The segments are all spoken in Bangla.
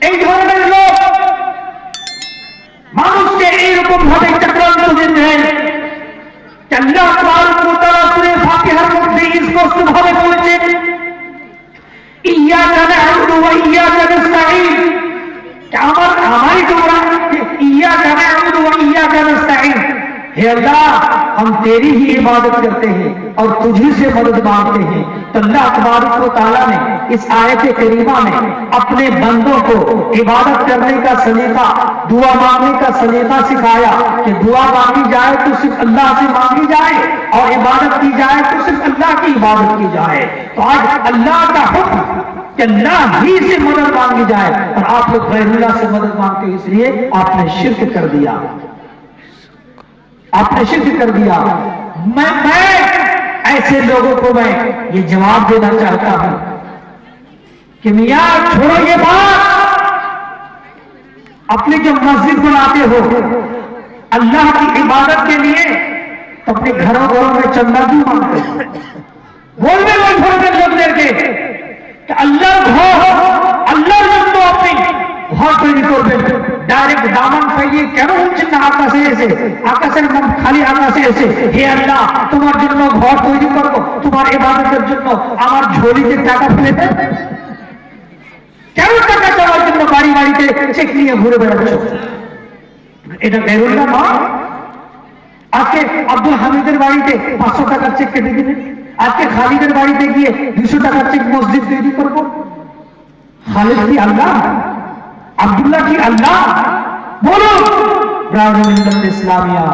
এই ধরনের লোক মানুষকে এইরকম ভাবে চক্রান্ত দিচ্ছেন ہے اللہ، ہم تیری ہی عبادت کرتے ہیں اور تجھی سے مدد مانگتے ہیں۔ تو اللہ تبارک کو تعالیٰ نے اس آیت کریمہ میں اپنے بندوں کو عبادت کرنے کا سلیقہ دعا مانگنے کا سلیقہ سکھایا کہ دعا مانگی جائے تو صرف اللہ سے مانگی جائے اور عبادت کی جائے تو صرف اللہ کی عبادت کی جائے۔ تو آج اللہ کا حکم کہ اللہ ہی سے مدد مانگی جائے اور آپ لوگ غیر اللہ سے مدد مانگتے اس لیے آپ نے شرک کر دیا۔ آپ نے شرک کر دیا۔ میں میں ایسے لوگوں کو میں یہ جواب دینا چاہتا ہوں کہ میاں، چھوڑو یہ بات۔ اپنے جو مسجد بناتے ہو، اللہ کی عبادت کے لیے تو اپنے گھروں گھروں میں چندہ کیوں مانگتے بول میں بول تھوڑے دیر لوگ دیر کے کہ اللہ گھر দামান পাইয়ে কেন হচ্ছেন না আকাশে এসে? আকাশের মুখ খালি আকাশে এসে, হে আল্লাহ, তোমার জন্য ঘর তৈরি করব, তোমার এবাদতের জন্য আমার ঝোলিতে টাকা ফেলে দেন কেন টাকা চাওয়ার জন্য বাড়ি বাড়িতে চেক নিয়ে ঘুরে বেড়াচ্ছ? এটা বেরোল না, মা? আজকে আব্দুল হামিদের বাড়িতে পাঁচশো টাকার চেক কেটে দিলেন আজকে খালিদের বাড়িতে গিয়ে দুশো টাকার চেক মসজিদ তৈরি করব? খালিদ কি আল্লাহ? আব্দুল্লাহ কি আল্লাহ? বলুন ব্রাউন ইসলামিয়া,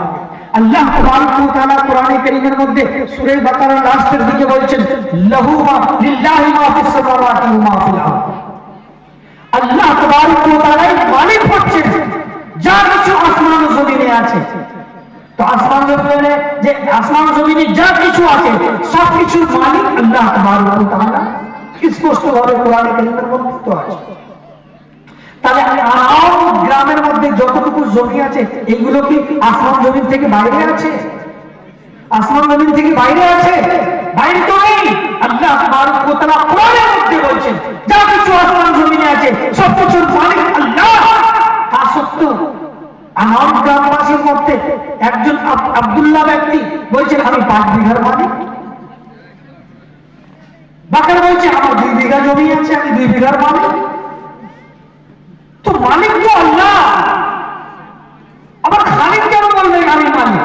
আল্লাহ তাবারক ওয়া তাআলা কোরআনে কারীমের মধ্যে সূরা বাকারার লাস্টের দিকে বলছেন, লাহু মা লিল্লাহি মা ফিস সামাওয়াতি ওয়া মা ফিল আরদ. আল্লাহ তাবারক ওয়া তাআলাই মালিক হচ্ছেন যা কিছু আসমান ও জমিনে আছে। তো আসমান জমিনে, যে আসমান জমিনে যা কিছু আছে সব কিছুর মালিক আল্লাহ তাবারক ওয়া তাআলা। স্পষ্ট ভাবে কোরআনে কারীমের মধ্যে তো আছে। তাহলে আরাম গ্রামের মধ্যে যতটুকু জমি আছে, এগুলো কি আসমান জমিন থেকে বাইরে আছে? আসমান জমিন থেকে বাইরে আছে? বাইরে তো নেই। আমার গ্রামবাসীর মধ্যে একজন ব্যক্তি বলছেন, আমি পাঁচ বিঘার মালিক। বাকার বলছে, আমার দুই বিঘা জমি আছে, আমি দুই বিঘার মালিক। তো মালিক তো আল্লাহ। আবার খালিদ কেন আমি মালিক?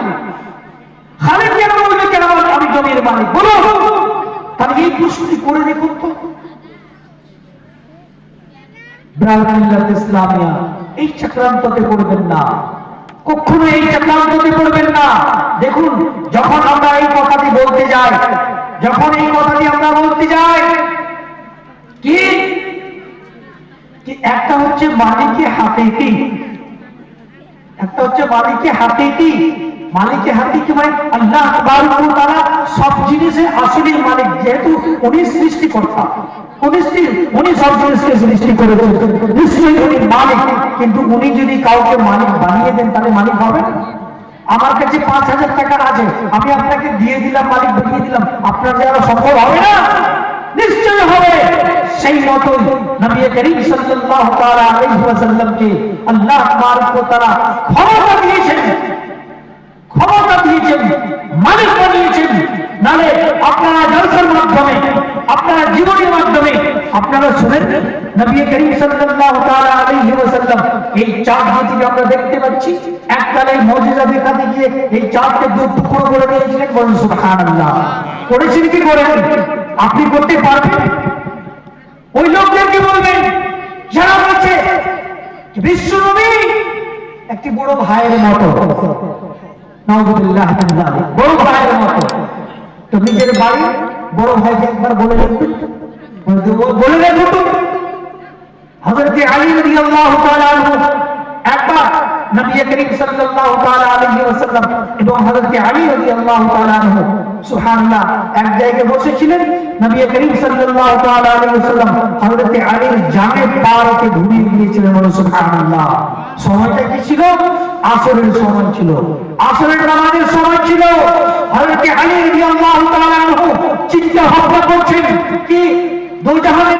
খালিদ কেন কেন আমি জমির মালিক? বলো। তাহলে এই প্রশ্নটি করে দেখুন তো। এই চক্রান্ততে না। কখনো এই চক্রান্ততে পড়বেন না। দেখুন, যখন আমরা এই কথাটি বলতে যাই, যখন এই কথাটি আমরা বলতে যাই কি কি একটা হচ্ছে মালিকে একটা হচ্ছে মালিকে মালিকে মানে আল্লাহ সব জিনিসের মালিক, যেহেতু উনি সৃষ্টি নিশ্চয়ই? আমার কাছে পাঁচ হাজার টাকা আছে, আমি আপনাকে দিয়ে দিলাম, মালিক দিলাম, আপনার হবে না? নিশ্চয় হবে। সেই মতোই নবী করিম সাল্লাল্লাহু তাআলা আলাইহি ওয়াসাল্লামকে আল্লাহ তাবারক ওয়া তাআলা ক্ষমতা দিয়েছেন। ক্ষমতা দিয়েছেন মালিক বানিয়েছেন নালে আপনারা জলসার মাধ্যমে, আপনারা জীবনের মাধ্যমে আপনারা শুনেন, নবী করিম সাল্লাল্লাহু তাআলা আলাইহি ওয়াসাল্লাম এই চাঁদ যেটি আমরা দেখতে পাচ্ছি এককালে মুজিজা দেখাতে গিয়ে এই চাঁদকে দু টুকরো করে দিয়েছিলেন বলুন সুবহানাল্লাহ। করেছেন কি করেন? আপনি করতে পারবেন? ওই লোকদেরকে বলবেন যারা বলছে বিশ্বনবী একটি বড় ভাইয়ের মতো বড় ভাইয়ের মতো তো নিজের বাড়ি বড় ভাইকে একবার বলে দেখবেন বলে দেব- বলে দেখুন তো আলী রাদিয়াল্লাহু নবী করিম সাল্লাল্লাহু তাআলা আলাইহি ওয়াসাল্লাম এবং হযরত আলী রাদিয়াল্লাহু তাআলা আনহু, সুবহানাল্লাহ, এক জায়গায় বসেছিলেন। নবী করিম সাল্লাল্লাহু তাআলা আলাইহি ওয়াসাল্লাম হযরত আলীর জানে পারকে ধুলিয়ে দিয়েছিলেন সুবহানাল্লাহ। সময়টা কি ছিল? আসরের সময় ছিল। আসরের নামাজের সময় ছিল। হযরত আলী রাদিয়াল্লাহু তাআলা আনহু চিন্তা করছেন। কি? দুজাহানের